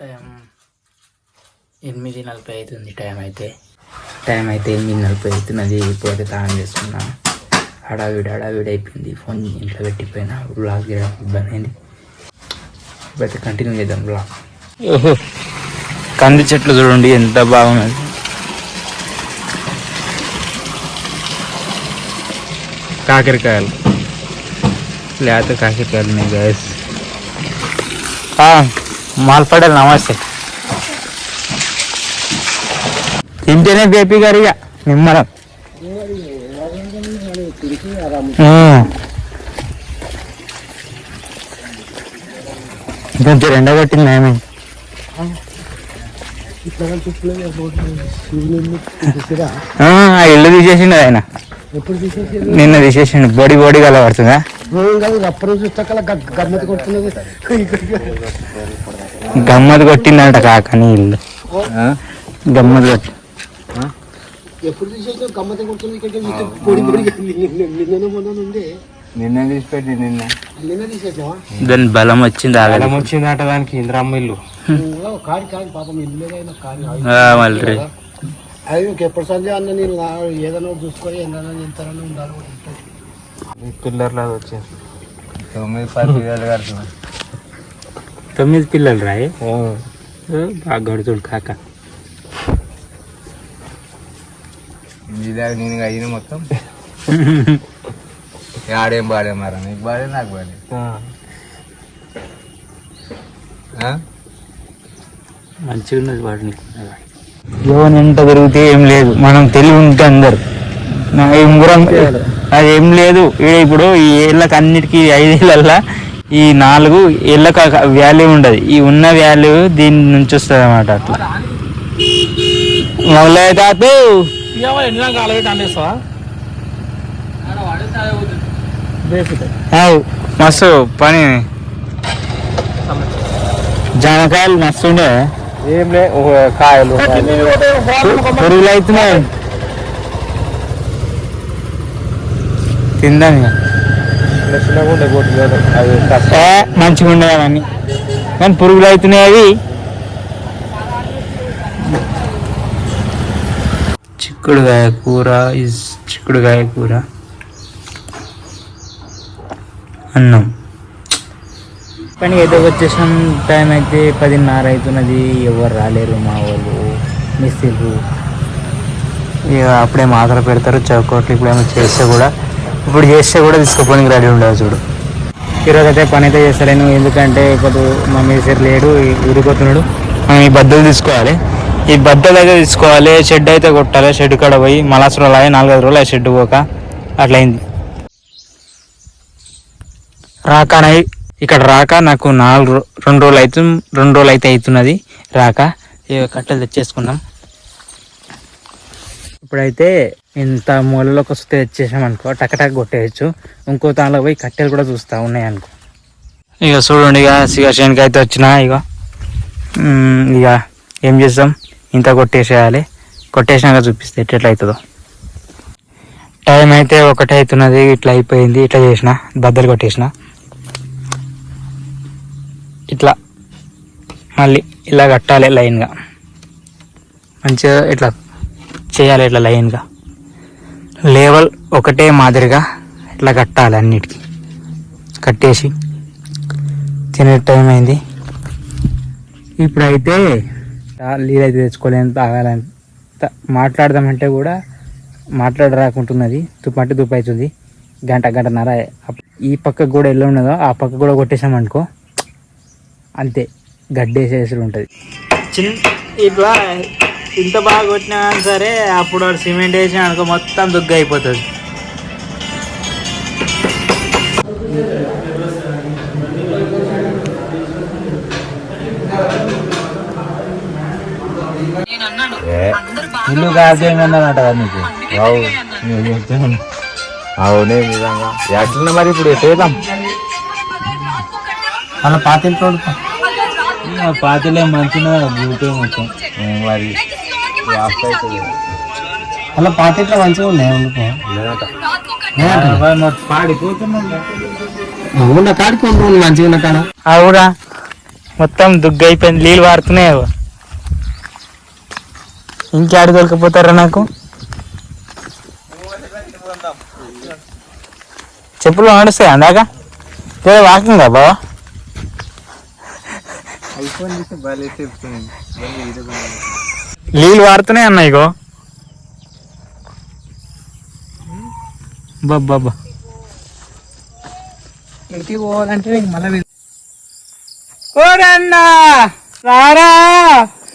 Time ఎనిమిది నలభై అవుతుంది టైం అయితే. టైం అయితే ఎనిమిది నలభై అవుతున్నది ఇప్పుడైతే తాను చేసుకున్నా. హడావిడి హడావిడి అయిపోయింది. ఫోన్ ఇంట్లో పెట్టిపోయినా బ్లాగ్ చేయడం ఇబ్బంది అయింది. ఇప్పుడైతే కంటిన్యూ చేద్దాం బ్లాగ్. కంది చెట్లు చూడండి ఎంత బాగున్నది కాకరకాయలు. లేత కాకరకాయలు ఉన్నాయి గ్యాస్ మాల్పడాలి నమస్తే. తింటేనే బేపీ గారు ఇక నిమ్మరం. కొంచెం ఎండగొట్టింది ఏమి ఆ ఇల్లు తీసేసిండు ఆయన. ఎప్పుడు నిన్న తీసేసిండు బొడి బొడి కలబడుతుందా? కాదు అప్పుడు చూస్తాకల్లా గమ్మతి కొడుతున్నది. గమ్మత్ కొట్టిందంట కాకని ఇల్లు. గమ్మత్ కొట్టి ఎప్పుడు నిన్న తీసిపెట్టి నిన్న. దాని బలం వచ్చింది బలం వచ్చిందట దానికి ఇంద్రమ్మ ఇల్లు. కాడి కాడి పాపం ఇల్లు అయినా కాడి మళ్ళీ. అది ఎప్పుడు సంజయ్ అన్న నేను ఏదైనా చూసుకొని ఏదైనా ఉండాలి లాగా వచ్చారు తొమ్మిది పది వేలు కడుతున్నా. తొమ్మిది పిల్లలు రాయి. బాగా గడుతుడు కాక. నేను అయిన మొత్తం. ఆడేం బాడే మరి నీకు బాడే నాకు బాడే ఆ? మంచిగా ఉన్నది వాడిని ఎవరి ఎంత తిరిగితే ఏం లేదు. మనం తెలివి ఉంటే అందరు. నా ఈ ఉంగరం అది ఏం లేదు. ఇప్పుడు ఈ ఏళ్ళకి అన్నిటికీ ఐదేళ్ళల్లా ఈ నాలుగు ఏళ్ళకి వాల్యూ ఉండదు. ఈ ఉన్న వాల్యూ దీని నుంచి వస్తుంది అన్నమాట అట్లా. మొదలై తాతూ! మస్తు పని. జామకాయలు మస్తు ఉండే. ఏం లే కాయలు పురుగులు అవుతున్నాయి. తిందాం అది కష్టం. ఏ, మంచిగా కానీ పురుగులు అవుతున్నాయి అవి. చిక్కుడుకాయ కూర ఇస్ చిక్కుడుకాయ కూర. అన్నం. కానీ ఏదో వచ్చేసాం. టైం అయితే పదిన్నర అవుతున్నది. ఎవరు రాలేరు మా వాళ్ళు. మిస్త్రీలు ఇక అప్పుడే మాత్ర పెడతారు. చౌకోట్లు ఇప్పుడు ఏమో చేస్తే కూడా ఇప్పుడు చేస్తే కూడా తీసుకోపోనికి రెడీ ఉండదు చూడు. ఈరోజు అయితే పని అయితే చేస్తలేను ఎందుకంటే ఇప్పుడు మా మేసర్ లేడు ఊరిపోతున్నాడు మనం ఈ బద్దలు తీసుకోవాలి. ఈ బద్దలు అయితే తీసుకోవాలి షెడ్ అయితే కొట్టాలి షెడ్ కాడ పోయి మలాస్ రోజులు అయ్యి నాలుగైదు రోజులు ఆ షెడ్ పోక అట్లయింది. రాకనై ఇక్కడ రాక నాకు నాలుగు రెండు రోజులు అయితే రెండు రోజులు అయితే అవుతున్నది. రాక కట్టెలు తెచ్చేసుకుందాం ఇప్పుడైతే ఇంత మూలలోకి వస్తే తెచ్చేసాం అనుకో టకటక్ కొట్టేయచ్చు. ఇంకో దానిలో పోయి కట్టెలు కూడా చూస్తా ఉన్నాయి అనుకో. ఇక చూడండి ఇక సిగర్షన్కి అయితే వచ్చిన ఇక ఇక ఏం చేస్తాం? ఇంత కొట్టేసేయాలి. కొట్టేసినాక చూపిస్తే ఎట్లా అవుతుందో టైం అయితే ఒకటే అవుతున్నది ఇట్లా అయిపోయింది ఇట్లా చేసిన బద్దలు కొట్టేసిన. ఇట్లా. మళ్ళీ ఇలా కట్టాలి లైన్గా. మంచిగా ఇట్లా చేయాలి ఇట్లా లైన్గా. లేవల్ ఒకటే మాదిరిగా ఇట్లా కట్టాలి అన్నిటికీ. కట్టేసి తినే టైం అయింది. ఇప్పుడైతే నీళ్ళు అయితే తెచ్చుకోలేని తాగాలని మాట్లాడదామంటే కూడా మాట్లాడ రాకుంటున్నది. తుప్పంటే తుప్పు అవుతుంది. గంట గంటన్నర ఈ పక్కకు కూడా ఎల్లు ఉన్నదో ఆ పక్క కూడా కొట్టేసామనుకో అంతే. గడ్డేసేసి ఉంటుంది. చిన్న ఇట్లా ఇంత బాగా కొట్టినా కానీ సరే అప్పుడు వాడు సిమెంట్ వేసిన అనుకో మొత్తం దుగ్గు అయిపోతుంది. ఇల్లు కదా నీకు? అవునే నిజంగా. ఎట్లున్నా మరి ఇప్పుడు ఎట్టేద్దాం అలా పాత ఇంట్లో పాతలే మంచిగా భూతే మొత్తం. మరి? అలా ఇట్లా మంచిగా ఉన్నాయి ఉన్న కాడికి ఉండు మంచిగా ఉన్న కాడ? అవురా. మొత్తం దుగ్గు అయిపోయింది. నీళ్ళు వారుతున్నాయి అగో. ఇంకేడు దొరికిపోతారా నాకు? చెప్పులు నడుస్తాయి అందాక? లేదా వాకింగ్ బాబా నీళ్ళు వాడుతూనే అన్నాయి ఇగో. బాబా ఇంటికి పోవాలంటే మళ్ళీ రారా?